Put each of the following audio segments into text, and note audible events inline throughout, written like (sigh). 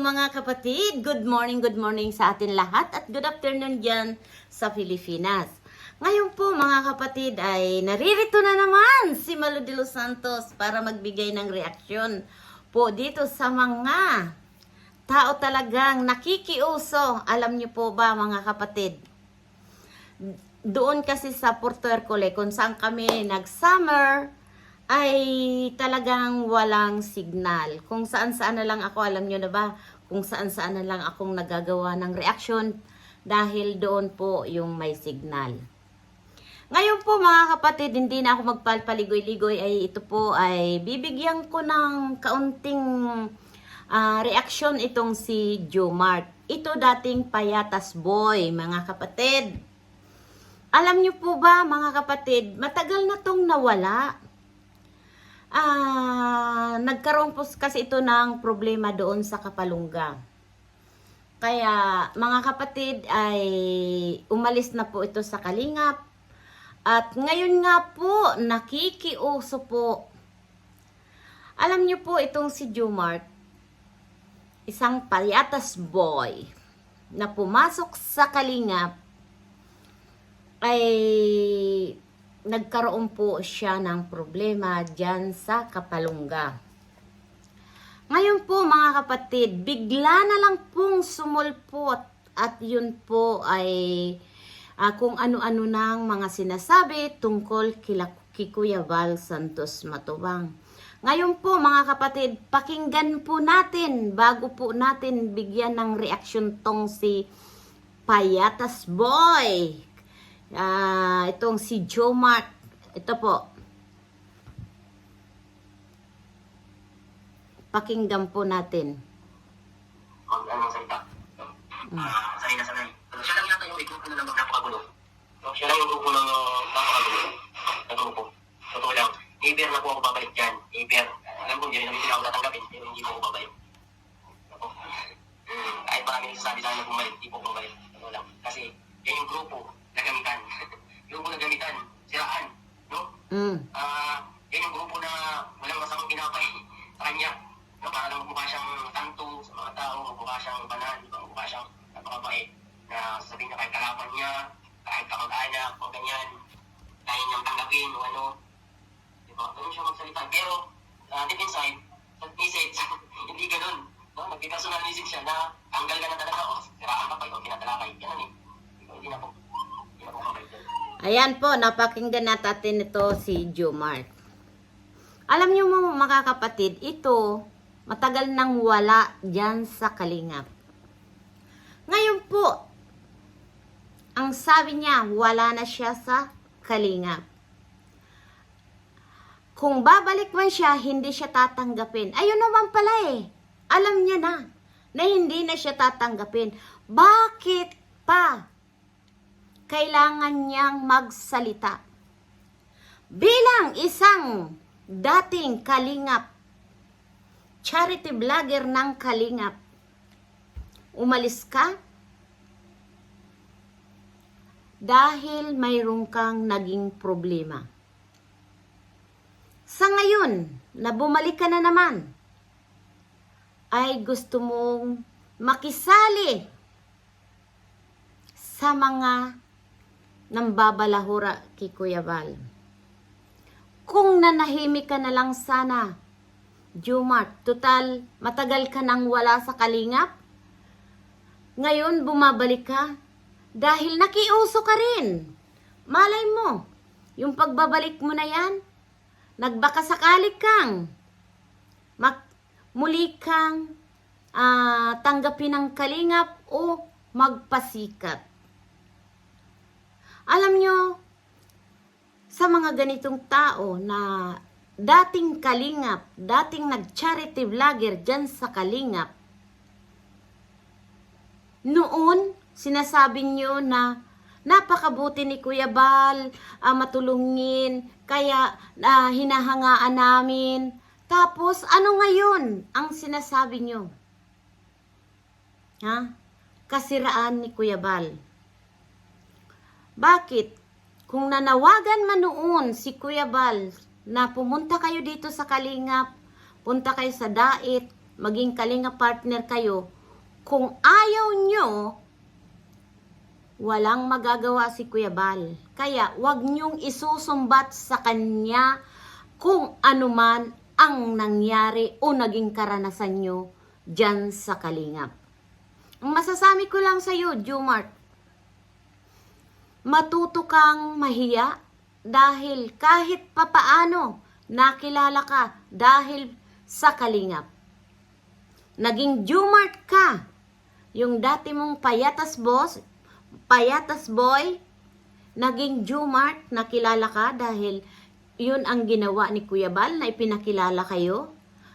mga kapatid! Good morning, good morning sa atin lahat at good afternoon dyan sa Pilipinas. Ngayon po mga kapatid ay naririto na naman si Malu de los Santos para magbigay ng reaksyon po dito sa mga tao talagang nakikiuso. Alam niyo po ba mga kapatid? Doon kasi sa Puerto Hercule kung saan kami nag-summer, ay talagang walang signal. Kung saan-saan na lang ako, alam nyo na ba, kung saan-saan na lang akong nagagawa ng reaction dahil doon po yung may signal. Ngayon po mga kapatid, hindi na ako magpalpaligoy-ligoy ay ito po ay bibigyan ko ng kaunting ah, reaction itong si Jomart. Ito dating payatas boy, mga kapatid. Alam niyo po ba mga kapatid, matagal na tong nawala. Ah, nagkaroon po kasi ito ng problema doon sa Kapalungga. Kaya mga kapatid ay umalis na po ito sa Kalingap. At ngayon nga po, nakikiuso po. Alam niyo po itong si Jumart, isang payatas boy na pumasok sa Kalingap ay nagkaroon po siya ng problema dyan sa Kapalungga. Ngayon po mga kapatid, bigla na lang pong sumulpot at yun po ay ah, kung ano-ano nang mga sinasabi tungkol kila kay Kuya Val Santos Matubang. Ngayon po mga kapatid, pakinggan po natin bago po natin bigyan ng reaksyon tong si Payatas Boy. Ah, itong si Joe Mark. Ito po. Pakinggan po natin. mag anong salita. Ah, sanay na sanay. Siya lang yata yung grupo na namang napakagulo. Siya lang yung grupo uh, napakagulo. Na grupo. Totoo lang. Never na po ako babalik dyan. Never. Alam ko, hindi namin sila ako tatanggapin. Pero hindi po ako babalik. Ako. Kahit marami nagsasabi sa akin na bumalik, hindi po babalik. Totoo lang. Kasi yan yung grupo na gamitan. grupo (laughs) na gamitan. Siraan. No? Mm. Ah, yan yung grupo na walang masamang pinapay sa kanya. No, para lang mukha siyang tanto sa mga tao, mukha siyang banal, di ba? mukha siyang napakabait na sabihin niya kahit kalaban niya, kahit kamag-anak o ganyan, kaya niyang tanggapin o ano. Di ba? Ganun siya magsalita. Pero, uh, deep inside, sa (laughs) message, hindi ganun. No? Nagpipersonal message siya na tanggal ka na talaga o siraan ka pa o tinatalakay. Ganun eh. Di ba? Hindi na po. Hindi na po kabait yun. Ayan po, napakinggan natin ito si Joe Mark. Alam niyo mo mga kapatid, ito matagal nang wala dyan sa Kalingap. Ngayon po, ang sabi niya, wala na siya sa Kalingap. Kung babalik man siya, hindi siya tatanggapin. Ayun naman pala eh. Alam niya na na hindi na siya tatanggapin. Bakit pa? Kailangan niyang magsalita. Bilang isang dating kalingap, charity vlogger ng kalingap, umalis ka dahil mayroon kang naging problema. Sa ngayon, na bumalik ka na naman, ay gusto mong makisali sa mga nambabalahura kay Kuya Val. Kung nanahimik ka na lang sana, Jumart, total matagal ka nang wala sa kalingap. Ngayon bumabalik ka dahil nakiuso ka rin. Malay mo, yung pagbabalik mo na yan, nagbaka sakali kang mak- muli kang ah, tanggapin ng kalingap o magpasikat. Alam nyo, sa mga ganitong tao na dating kalingap, dating nag-charity vlogger dyan sa kalingap, noon, sinasabi nyo na napakabuti ni Kuya Bal, ah, matulungin, kaya ah, hinahangaan namin. Tapos, ano ngayon ang sinasabi nyo? Ha? Kasiraan ni Kuya Bal. Bakit? Kung nanawagan man noon si Kuya Bal na pumunta kayo dito sa Kalingap, punta kayo sa Dait, maging kalinga partner kayo, kung ayaw nyo, walang magagawa si Kuya Bal. Kaya wag nyong isusumbat sa kanya kung anuman ang nangyari o naging karanasan nyo dyan sa Kalingap. Ang masasabi ko lang sa iyo, Jumart, matuto kang mahiya dahil kahit papaano nakilala ka dahil sa Kalingap. Naging Jumart ka. Yung dati mong payatas boss, payatas boy, naging Jumart, nakilala ka dahil yun ang ginawa ni Kuya Bal na ipinakilala kayo.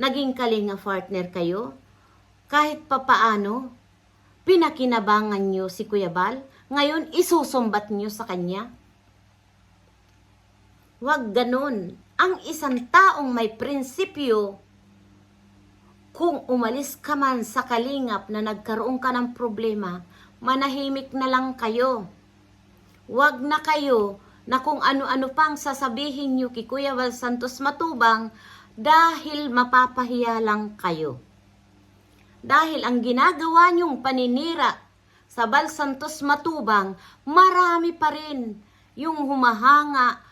Naging kalinga partner kayo. Kahit papaano, pinakinabangan nyo si Kuya Bal. Ngayon, isusumbat nyo sa kanya. Huwag ganun. Ang isang taong may prinsipyo, kung umalis ka man sa kalingap na nagkaroon ka ng problema, manahimik na lang kayo. Huwag na kayo na kung ano-ano pang sasabihin nyo kay Kuya Val Santos Matubang dahil mapapahiya lang kayo. Dahil ang ginagawa nyong paninira sa Val Santos Matubang, marami pa rin yung humahanga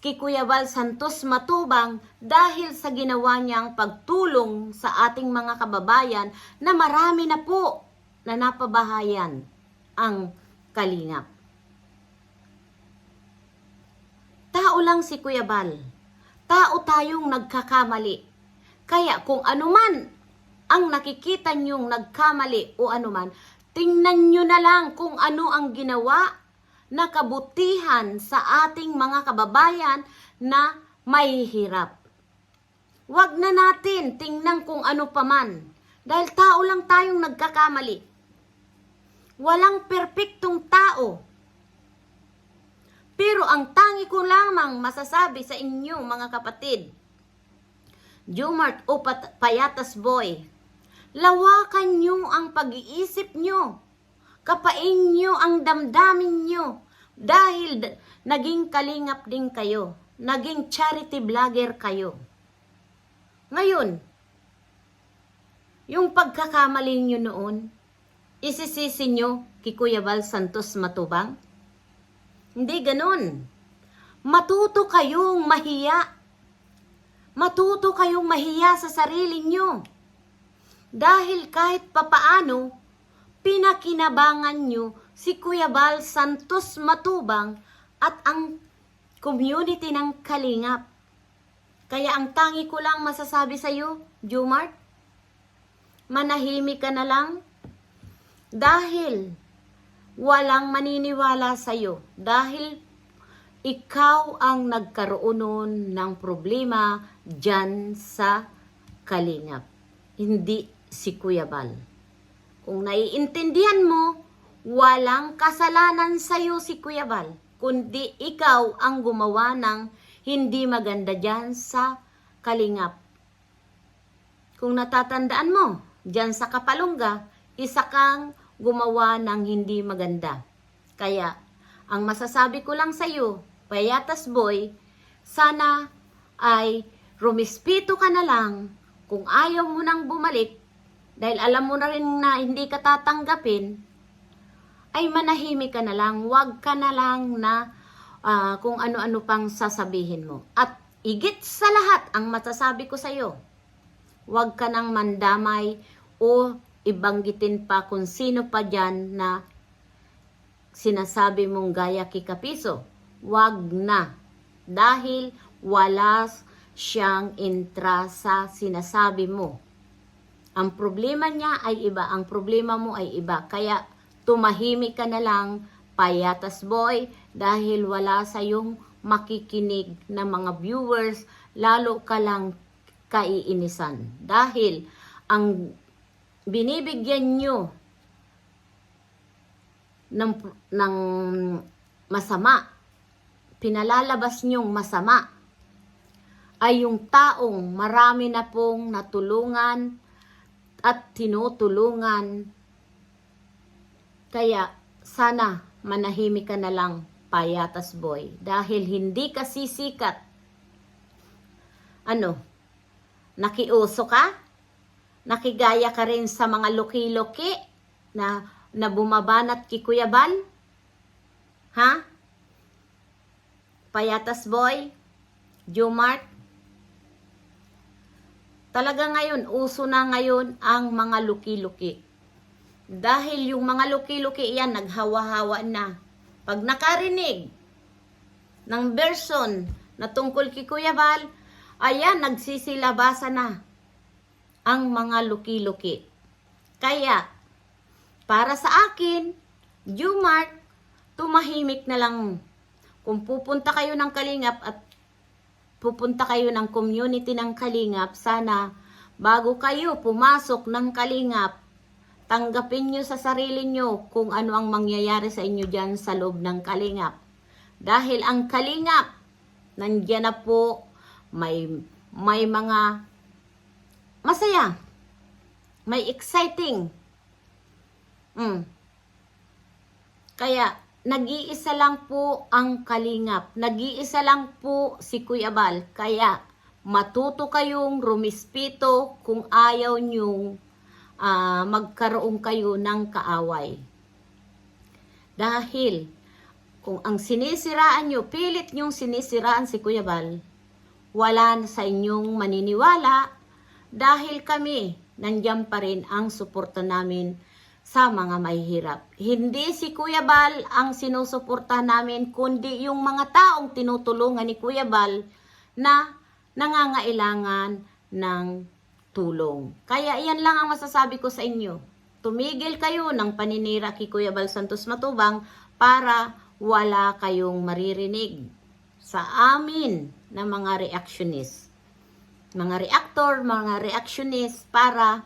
kay Kuya Val Santos Matubang dahil sa ginawa niyang pagtulong sa ating mga kababayan na marami na po na napabahayan ang kalingap. Tao lang si Kuya Bal. Tao tayong nagkakamali. Kaya kung anuman ang nakikita niyong nagkamali o anuman, tingnan niyo na lang kung ano ang ginawa na kabutihan sa ating mga kababayan na may hirap. Huwag na natin tingnan kung ano paman. Dahil tao lang tayong nagkakamali. Walang perpektong tao. Pero ang tangi ko lamang masasabi sa inyo mga kapatid, Jumart o Payatas Boy, lawakan nyo ang pag-iisip nyo. Kapain nyo ang damdamin nyo. Dahil naging kalingap din kayo. Naging charity vlogger kayo. Ngayon, yung pagkakamali nyo noon, isisisi nyo kay Kuya Val Santos Matubang? Hindi ganun. Matuto kayong mahiya. Matuto kayong mahiya sa sarili nyo. Dahil kahit papaano, pinakinabangan nyo si Kuya Bal Santos Matubang at ang community ng Kalingap. Kaya ang tangi ko lang masasabi sa iyo, Jumart, manahimik ka na lang dahil walang maniniwala sa iyo dahil ikaw ang nagkaroon nun ng problema dyan sa Kalingap. Hindi si Kuya Bal. Kung naiintindihan mo, walang kasalanan sa iyo si Kuya Bal, kundi ikaw ang gumawa ng hindi maganda dyan sa Kalingap. Kung natatandaan mo, dyan sa Kapalungga, isa kang gumawa ng hindi maganda. Kaya, ang masasabi ko lang sa iyo, payatas boy, sana ay rumispito ka na lang kung ayaw mo nang bumalik dahil alam mo na rin na hindi ka tatanggapin, ay manahimik ka na lang, wag ka na lang na ah, kung ano-ano pang sasabihin mo. At igit sa lahat, ang masasabi ko sa iyo, wag ka nang mandamay o ibanggitin pa kung sino pa dyan na sinasabi mong gaya kikapiso. Wag na. Dahil wala siyang intra sa sinasabi mo. Ang problema niya ay iba, ang problema mo ay iba. Kaya tumahimik ka na lang, payatas boy, dahil wala sa yung makikinig na mga viewers, lalo ka lang kaiinisan. Dahil ang binibigyan nyo ng, ng masama, pinalalabas nyong masama, ay yung taong marami na pong natulungan at tinutulungan. Kaya sana manahimik ka na lang, payatas boy, dahil hindi ka sisikat. Ano? Nakiuso ka? nakigaya ka rin sa mga luki-luki na, na bumabanat kay Kuya Bal? Ha? Payatas Boy? Jumart? Talaga ngayon, uso na ngayon ang mga luki-luki. Dahil yung mga luki-luki yan, naghawa-hawa na. Pag nakarinig ng version na tungkol kay Kuya Bal, ayan, nagsisilabasa na ang mga luki-luki. Kaya, para sa akin, Jumart, tumahimik na lang. Kung pupunta kayo ng Kalingap at pupunta kayo ng community ng Kalingap, sana bago kayo pumasok ng Kalingap, tanggapin nyo sa sarili nyo kung ano ang mangyayari sa inyo dyan sa loob ng Kalingap. Dahil ang Kalingap, nandyan na po, may, may mga masaya, may exciting. Mm. Kaya, nag-iisa lang po ang kalingap. Nag-iisa lang po si Kuya Bal. Kaya, matuto kayong rumispito kung ayaw nyong ah, magkaroon kayo ng kaaway. Dahil, kung ang sinisiraan nyo, pilit nyong sinisiraan si Kuya Bal, wala sa inyong maniniwala dahil kami, nandiyan pa rin ang suporta namin sa mga mahihirap. Hindi si Kuya Bal ang sinusuporta namin, kundi yung mga taong tinutulungan ni Kuya Bal na nangangailangan ng tulong. Kaya yan lang ang masasabi ko sa inyo. Tumigil kayo ng paninira kay Kuya Bal Santos Matubang para wala kayong maririnig sa amin na mga reactionist mga reactor, mga reactionist para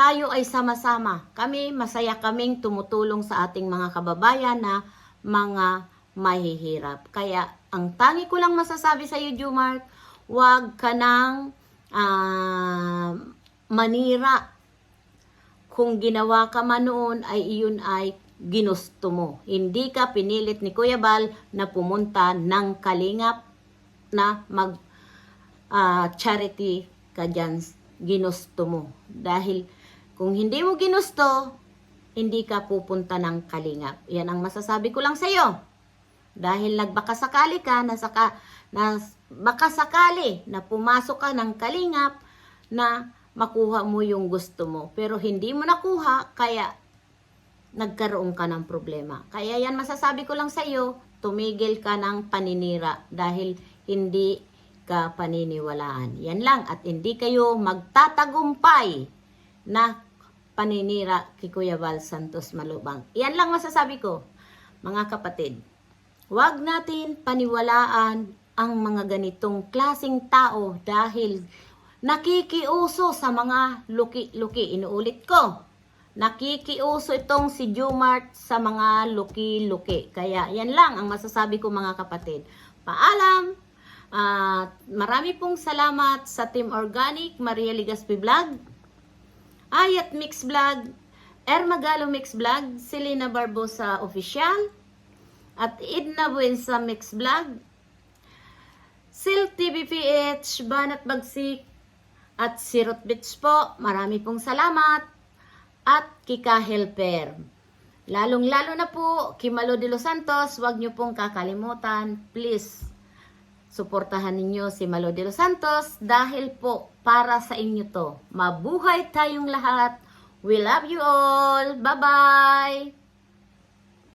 tayo ay sama-sama. Kami, masaya kaming tumutulong sa ating mga kababayan na mga mahihirap. Kaya, ang tangi ko lang masasabi sa iyo, Jumart, huwag ka nang ah, manira. Kung ginawa ka man noon, ay iyon ay ginusto mo. Hindi ka pinilit ni Kuya Bal na pumunta ng kalingap na mag ah, charity ka dyan, ginusto mo. Dahil kung hindi mo ginusto, hindi ka pupunta ng kalingap. Yan ang masasabi ko lang sa iyo. Dahil nagbaka sakali ka, na, saka, na baka sakali na pumasok ka ng kalingap na makuha mo yung gusto mo. Pero hindi mo nakuha, kaya nagkaroon ka ng problema. Kaya yan masasabi ko lang sa iyo, tumigil ka ng paninira dahil hindi ka paniniwalaan. Yan lang at hindi kayo magtatagumpay na paninira kay Kuya Val Santos Malubang. Yan lang masasabi ko, mga kapatid. Huwag natin paniwalaan ang mga ganitong klasing tao dahil nakikiuso sa mga luki-luki. Inuulit ko, nakikiuso itong si Jumart sa mga luki-luki. Kaya yan lang ang masasabi ko mga kapatid. Paalam! At marami pong salamat sa Team Organic, Maria Ligaspi Vlog, Ayat Mix Vlog, Ermagalo Mix Vlog, Selena Barbosa Official, at Idna Buensa Mix Vlog, Sil TVPH, Banat Bagsik, at Sirot Bits po. Marami pong salamat. At Kika Helper. Lalong-lalo na po, Kimalo de los Santos, huwag niyo pong kakalimutan. Please, suportahan ninyo si Malo de los Santos dahil po para sa inyo to. Mabuhay tayong lahat. We love you all. Bye-bye!